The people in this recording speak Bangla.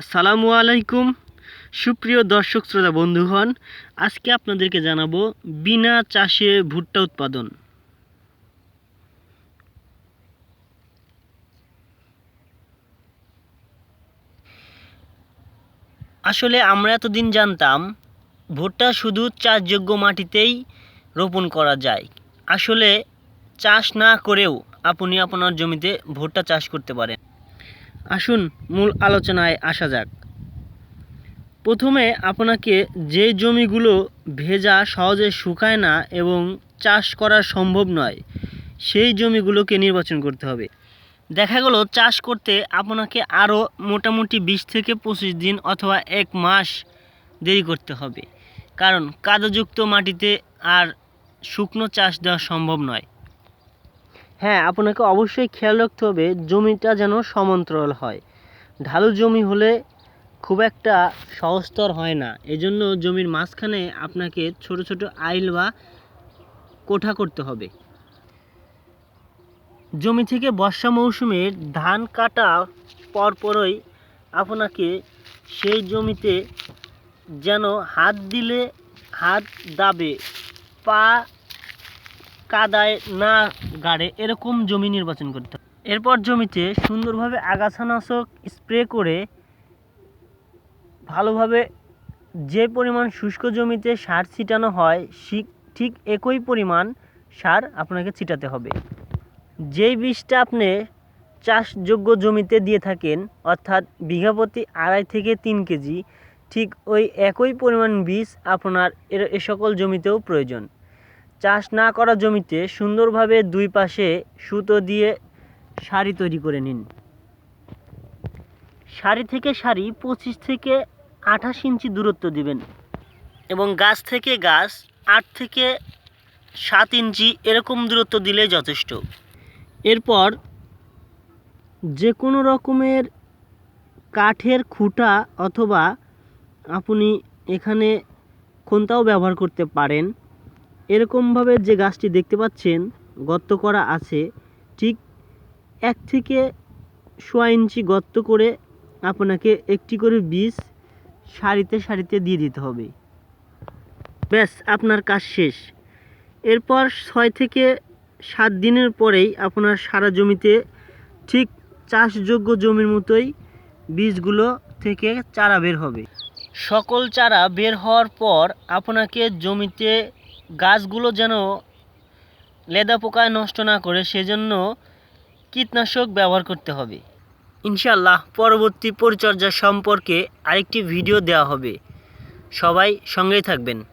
আসসালামু আলাইকুম। সুপ্রিয় দর্শক শ্রোতা বন্ধুগণ, আজকে আপনাদেরকে জানাব বিনা চাষে ভুট্টা উৎপাদন। আসলে আমরা এতদিন জানতাম, ভুট্টা শুধু চাষযোগ্য মাটিতেই রোপণ করা যায়। আসলে চাষ না করেও আপনি আপনার জমিতে ভুট্টা চাষ করতে পারেন। আসুন মূল আলোচনায় আসা যাক। প্রথমে আপনাকে যে জমিগুলো ভেজা, সহজে শুকায় না এবং চাষ করা সম্ভব নয়, সেই জমিগুলোকে নির্বাচন করতে হবে। দেখা গেল, চাষ করতে আপনাকে আরও মোটামুটি বিশ থেকে পঁচিশ দিন অথবা এক মাস দেরি করতে হবে। কারণ কাদাযুক্ত মাটিতে আর শুকনো চাষ দেওয়া সম্ভব নয়। হ্যাঁ আপনাকে অবশ্যই খেয়াল রাখতে হবে, জমিটা যেন সমান্তরাল হয়। ঢালু জমি হলে খুব একটা সহজতর হয় না। এজন্য জমির মাঝখানে আপনাকে ছোট ছোট আইল বা কোঠা করতে হবে। জমি থেকে বর্ষা মৌসুমে ধান কাটা পরপরই আপনাকে সেই জমিতে যেন হাত দিলে হাত দাবে, পা কাদায় না গাড়ে এরকম জমি নির্বাচন করতে হবে। এরপর জমিতে সুন্দরভাবে আগাছানাশক স্প্রে করে ভালোভাবে যে পরিমাণ শুষ্ক জমিতে সার ছিটানো হয় ঠিক একই পরিমাণ সার আপনাকে ছিটাতে হবে। যেই বীজটা আপনি চাষযোগ্য জমিতে দিয়ে থাকেন, অর্থাৎ বিঘা প্রতি আড়াই থেকে তিন কেজি, ঠিক ওই একই পরিমাণ বীজ আপনার এ সকল জমিতেও প্রয়োজন। চাষ না করা জমিতে সুন্দরভাবে দুই পাশে সুতো দিয়ে সারি তৈরি করে নিন। সারি থেকে সারি পঁচিশ থেকে আঠাশ ইঞ্চি দূরত্ব দিবেন এবং গাছ থেকে গাছ আট থেকে সাত ইঞ্চি এরকম দূরত্ব দিলেই যথেষ্ট। এরপর যে কোনো রকমের কাঠের খুঁটা অথবা আপনি এখানে খন্তাও ব্যবহার করতে পারেন। এরকমভাবে যে গাছটি দেখতে পাচ্ছেন, গর্ত করা আছে, ঠিক এক থেকে সোয়া ইঞ্চি গর্ত করে আপনাকে একটি করে বীজ সারিতে সারিতে দিয়ে দিতে হবে। ব্যাস, আপনার কাজ শেষ। এরপর ছয় থেকে সাত দিনের পরেই আপনার সারা জমিতে ঠিক চাষযোগ্য জমির মতোই বীজগুলো থেকে চারা বের হবে। সকল চারা বের হওয়ার পর আপনাকে জমিতে গাছগুলো যেন লেদা পোকায় নষ্ট না করে সেজন্য কীটনাশক ব্যবহার করতে হবে। ইনশাল্লাহ পরবর্তী পরিচর্যা সম্পর্কে আরেকটি ভিডিও দেওয়া হবে। সবাই সঙ্গেই থাকবেন।